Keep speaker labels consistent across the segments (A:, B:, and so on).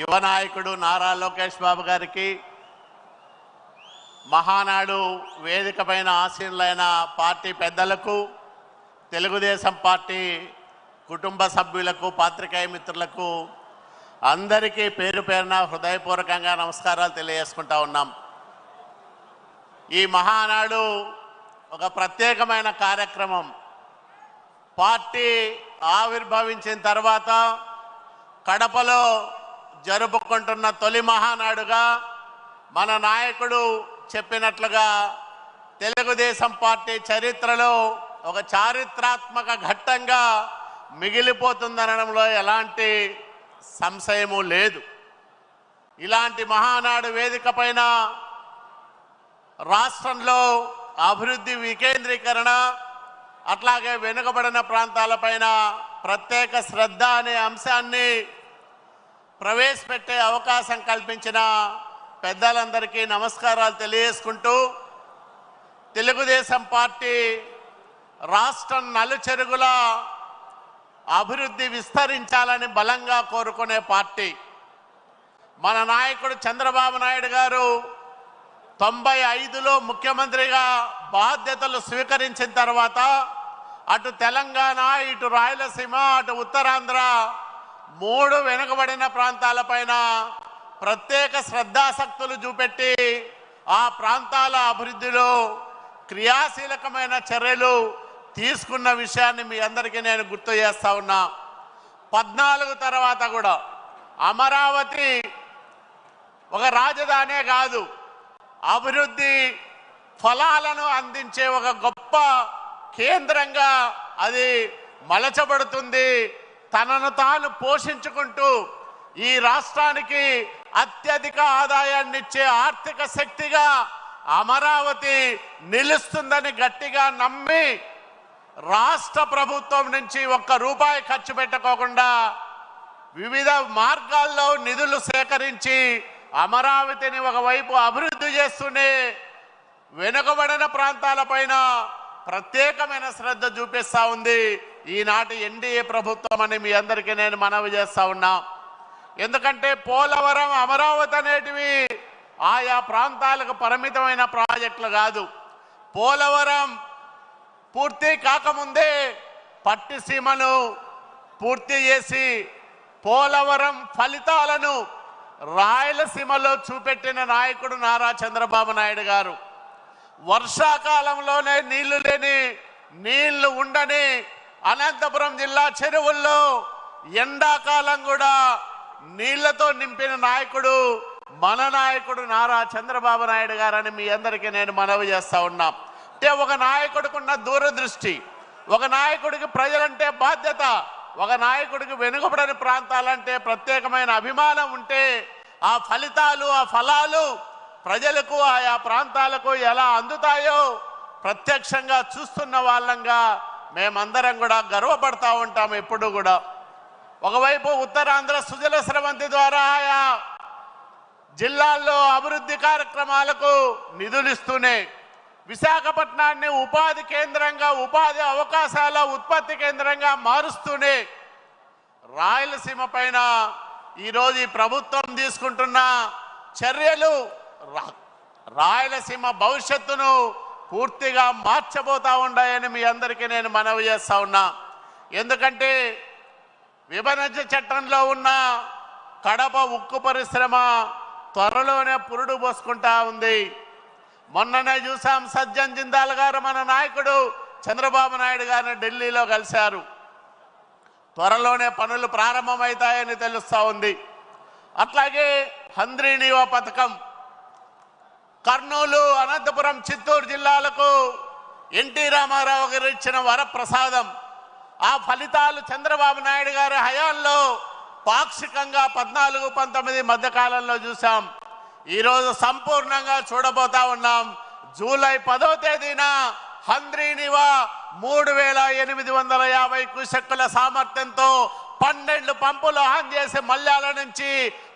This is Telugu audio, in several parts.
A: యువ నాయకుడు నారా లోకేష్ బాబు గారికి మహానాడు వేదిక పైన ఆసీనులైన పార్టీ పెద్దలకు తెలుగుదేశం పార్టీ కుటుంబ సభ్యులకు పాత్రికేయ మిత్రులకు అందరికీ పేరు పేరున హృదయపూర్వకంగా నమస్కారాలు తెలియజేసుకుంటా ఉన్నాం. ఈ మహానాడు ఒక ప్రత్యేకమైన కార్యక్రమం. పార్టీ ఆవిర్భవించిన తర్వాత కడపలో జరుపుకుంటున్న తొలి మహానాడుగా మన నాయకుడు చెప్పినట్లుగా తెలుగుదేశం పార్టీ చరిత్రలో ఒక చారిత్రాత్మక ఘట్టంగా మిగిలిపోతుందనడంలో ఎలాంటి సంశయము లేదు. ఇలాంటి మహానాడు వేదిక పైన రాష్ట్రంలో అభివృద్ధి వికేంద్రీకరణ అట్లాగే వెనుకబడిన ప్రాంతాలపైన ప్రత్యేక శ్రద్ధ అనే అంశాన్ని ప్రవేశపెట్టే అవకాశం కల్పించిన పెద్దలందరికీ నమస్కారాలు తెలియజేసుకుంటూ తెలుగుదేశం పార్టీ రాష్ట్రం నలుచెరుగుల అభివృద్ధి విస్తరించాలని బలంగా కోరుకునే పార్టీ. మన నాయకుడు చంద్రబాబు నాయుడు గారు తొంభై ఐదులో ముఖ్యమంత్రిగా బాధ్యతలు స్వీకరించిన తర్వాత అటు తెలంగాణ ఇటు రాయలసీమ అటు ఉత్తరాంధ్ర మూడు వెనుకబడిన ప్రాంతాలపైన ప్రత్యేక శ్రద్ధాసక్తులు చూపెట్టి ఆ ప్రాంతాల అభివృద్ధిలో క్రియాశీలకమైన చర్యలు తీసుకున్న విషయాన్ని మీ అందరికీ నేను గుర్తు చేస్తా ఉన్నా. పద్నాలుగు తర్వాత కూడా అమరావతి ఒక రాజధానే కాదు అభివృద్ధి ఫలాలను అందించే ఒక గొప్ప కేంద్రంగా అది మలచబడుతుంది. తనను తాను పోషించుకుంటూ ఈ రాష్ట్రానికి అత్యధిక ఆదాయాన్ని ఇచ్చే ఆర్థిక శక్తిగా అమరావతి నిలుస్తుందని గట్టిగా నమ్మి రాష్ట్ర ప్రభుత్వం నుంచి ఒక్క రూపాయి ఖర్చు పెట్టకోకుండా వివిధ మార్గాల్లో నిధులు సేకరించి అమరావతిని ఒకవైపు అభివృద్ధి చేస్తూనే వెనుకబడిన ప్రాంతాలపైన ప్రత్యేకమైన శ్రద్ధ చూపిస్తా ఉంది. ఈనాటి ఎన్డీఏ ప్రభుత్వం అని మీ అందరికీ నేను మనవి చేస్తా ఉన్నా. ఎందుకంటే పోలవరం అమరావతి అనేటివి ఆయా ప్రాంతాలకు పరిమితమైన ప్రాజెక్టులు కాదు. పోలవరం పూర్తి కాకముందే పట్టిసీమను పూర్తి చేసి పోలవరం ఫలితాలను రాయలసీమలో చూపెట్టిన నాయకుడు నారా చంద్రబాబు నాయుడు గారు. వర్షాకాలంలోనే నీళ్ళు లేని నీళ్ళు ఉండని అనంతపురం జిల్లా చెరువుల్లో ఎండాకాలం కూడా నీళ్ళతో నింపిన నాయకుడు మన నాయకుడు నారా చంద్రబాబు నాయుడు గారని మీ అందరికీ నేను మనవి చేస్తా ఉన్నా. అంటే ఒక నాయకుడికి దూరదృష్టి ఒక నాయకుడికి ప్రజలంటే బాధ్యత ఒక నాయకుడికి వెనుకబడని ప్రాంతాలంటే ప్రత్యేకమైన అభిమానం ఉంటే ఆ ఫలితాలు ఆ ఫలాలు ప్రజలకు ఆయా ప్రాంతాలకు ఎలా అందుతాయో ప్రత్యక్షంగా చూస్తున్న వాళ్ళంగా మేమందరం కూడా గర్వపడతా ఉంటాం ఎప్పుడు కూడా. ఒకవైపు ఉత్తరాంధ్ర సుజల స్రవంతి ద్వారా జిల్లాల్లో అభివృద్ధి కార్యక్రమాలకు నిధులు ఇస్తూనే విశాఖపట్నాన్ని ఉపాధి కేంద్రంగా ఉపాధి అవకాశాల ఉత్పత్తి కేంద్రంగా మారుస్తూనే రాయలసీమ పైన ఈరోజు ఈ ప్రభుత్వం తీసుకుంటున్న చర్యలు రా- రాయలసీమ భవిష్యత్తును పూర్తిగా మార్చబోతూ ఉన్నాయని మీ అందరికీ నేను మనవి చేస్తా ఉన్నా. ఎందుకంటే విభజన చట్టంలో ఉన్న కడప ఉక్కు పరిశ్రమ త్వరలోనే పురుడు పోసుకుంటా ఉంది. మొన్ననే చూసాం సజ్జన్ జిందాల్ గారు మన నాయకుడు చంద్రబాబు నాయుడు గారిని ఢిల్లీలో కలిశారు. త్వరలోనే పనులు ప్రారంభమవుతాయని తెలుస్తూ ఉంది. అట్లాగే హంద్రీనీవ పథకం కర్నూలు అనంతపురం చిత్తూరు జిల్లాలకు ఎన్టీ రామారావు గారు ఇచ్చిన వరప్రసాదం. ఆ ఫలితాలు చంద్రబాబు నాయుడు గారి హయాంలో పాక్షికంగా పద్నాలుగు పంతొమ్మిది మధ్యకాలంలో చూసాం ఈరోజు సంపూర్ణంగా చూడబోతా ఉన్నాం. జూలై పదో తేదీన హంద్రీనివా మూడు వేల ఎనిమిది వందల యాభై క్యూసెక్కుల సామర్థ్యంతో పన్నెండు పంపులు ఆన్ చేసి మల్యాల నుంచి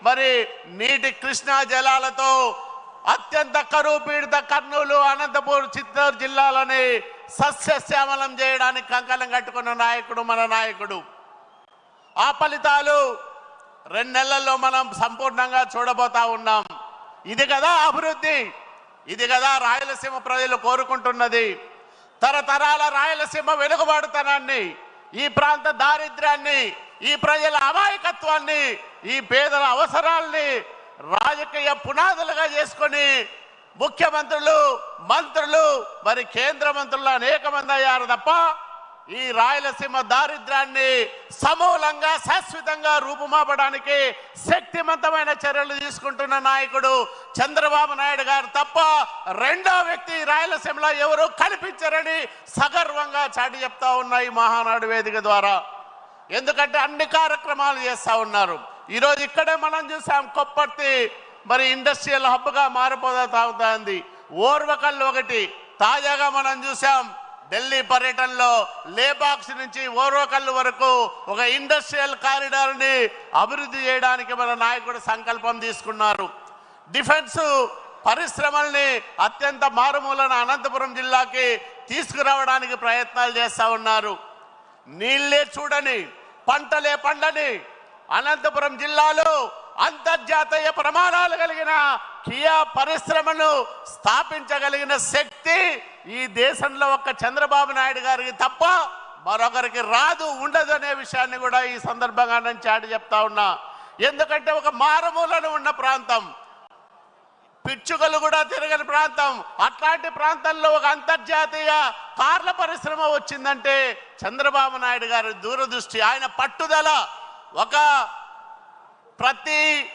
A: మరి నీటి కృష్ణా జలాలతో అత్యంత కరువు పీడిత కర్నూలు అనంతపూర్ చిత్తూరు జిల్లాలని సస్యశ్యామలం చేయడానికి కంకణం కట్టుకున్న నాయకుడు మన నాయకుడు. ఆ ఫలితాలు రెండు నెలల్లో మనం సంపూర్ణంగా చూడబోతా ఉన్నాం. ఇది కదా అభివృద్ధి. ఇది కదా రాయలసీమ ప్రజలు కోరుకుంటున్నది. తరతరాల రాయలసీమ వెనుకబాటుతనాన్ని ఈ ప్రాంత దారిద్ర్యాన్ని ఈ ప్రజల అమాయకత్వాన్ని ఈ పేదల అవసరాల్ని రాజకీయ పునాదులుగా చేసుకొని ముఖ్యమంత్రులు మంత్రులు మరి కేంద్ర మంత్రులు అనేక మంది అయ్యారు తప్ప ఈ రాయలసీమ దారిద్ర్యాన్ని సమూలంగా శాశ్వతంగా రూపుమాపడానికి శక్తివంతమైన చర్యలు తీసుకుంటున్న నాయకుడు చంద్రబాబు నాయుడు గారు తప్ప రెండో వ్యక్తి రాయలసీమలో ఎవరు కనిపించరని సగర్వంగా చాటి చెప్తా ఉన్నాయి మహానాడు వేదిక ద్వారా. ఎందుకంటే అన్ని కార్యక్రమాలు చేస్తూ ఉన్నారు. ఈరోజు ఇక్కడే మనం చూసాం కొప్పర్తి మరి ఇండస్ట్రియల్ హబ్గా మారిపోతా ఉంది. ఓర్వకల్లు ఒకటి తాజాగా మనం చూసాం ఢిల్లీ పర్యటనలో లేబాక్స్ నుంచి ఓర్వకల్లు వరకు ఒక ఇండస్ట్రియల్ కారిడార్ని అభివృద్ధి చేయడానికి మన నాయకుడు సంకల్పం తీసుకున్నారు. డిఫెన్స్ పరిశ్రమల్ని అత్యంత మారుమూలన అనంతపురం జిల్లాకి తీసుకురావడానికి ప్రయత్నాలు చేస్తూ ఉన్నారు. నీళ్ళే చూడని పంటలే పండని అనంతపురం జిల్లాలో అంతర్జాతీయ ప్రమాణాలు కలిగిన కియా పరిశ్రమను స్థాపించగలిగిన శక్తి ఈ దేశంలో ఒక్క చంద్రబాబు నాయుడు గారికి తప్ప మరొకరికి రాదు ఉండదు అనే విషయాన్ని కూడా ఈ సందర్భంగా నేను చాటి చెప్తా ఉన్నా. ఎందుకంటే ఒక మారుమూలను ఉన్న ప్రాంతం పిచ్చుకలు కూడా తిరగని ప్రాంతం అట్లాంటి ప్రాంతంలో ఒక అంతర్జాతీయ కార్ల పరిశ్రమ వచ్చిందంటే చంద్రబాబు నాయుడు గారి దూరదృష్టి ఆయన పట్టుదల ఒక ప్రతి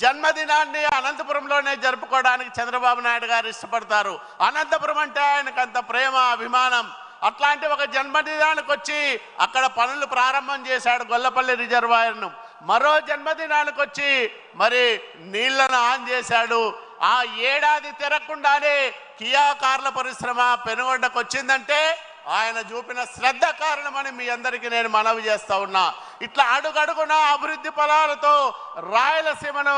A: జన్మదినాన్ని అనంతపురంలోనే జరుపుకోవడానికి చంద్రబాబు నాయుడు గారు ఇష్టపడతారు. అనంతపురం అంటే ఆయనకు అంత ప్రేమ అభిమానం. అట్లాంటి ఒక జన్మదినానికి వచ్చి అక్కడ పనులు ప్రారంభం చేశాడు గొల్లపల్లి రిజర్వాయర్ను. మరో జన్మదినానికి వచ్చి మరి నీళ్ళను ఆన్ చేశాడు. ఆ ఏడాది తిరగకుండానే కియా కార్ల పరిశ్రమ పెనుగొండకు వచ్చిందంటే ఆయన చూపిన శ్రద్ధ కారణమని మీ అందరికీ నేను మనవి చేస్తా ఉన్నా. ఇట్లా అడుగడుగున అభివృద్ధి ఫలాలతో రాయలసీమను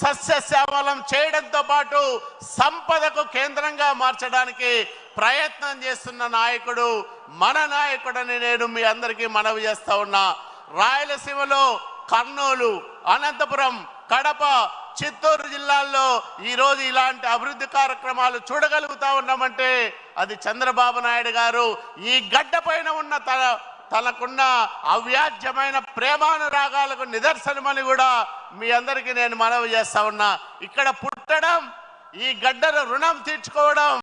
A: సస్యశ్యామలం చేయడంతో పాటు సంపదకు కేంద్రంగా మార్చడానికి ప్రయత్నం చేస్తున్న నాయకుడు మన నాయకుడని నేను మీ అందరికీ మనవి చేస్తా ఉన్నా. రాయలసీమలో కర్నూలు అనంతపురం కడప చిత్తూరు జిల్లాల్లో ఈరోజు ఇలాంటి అభివృద్ధి కార్యక్రమాలు చూడగలుగుతా ఉన్నామంటే అది చంద్రబాబు నాయుడు గారు ఈ గడ్డ పైన ఉన్న తన తనకున్న అవ్యాజ్యమైన ప్రేమానురాగాలకు నిదర్శనమని కూడా మీ అందరికీ నేను మనవి చేస్తా ఉన్నా. ఇక్కడ పుట్టడం ఈ గడ్డను రుణం తీర్చుకోవడం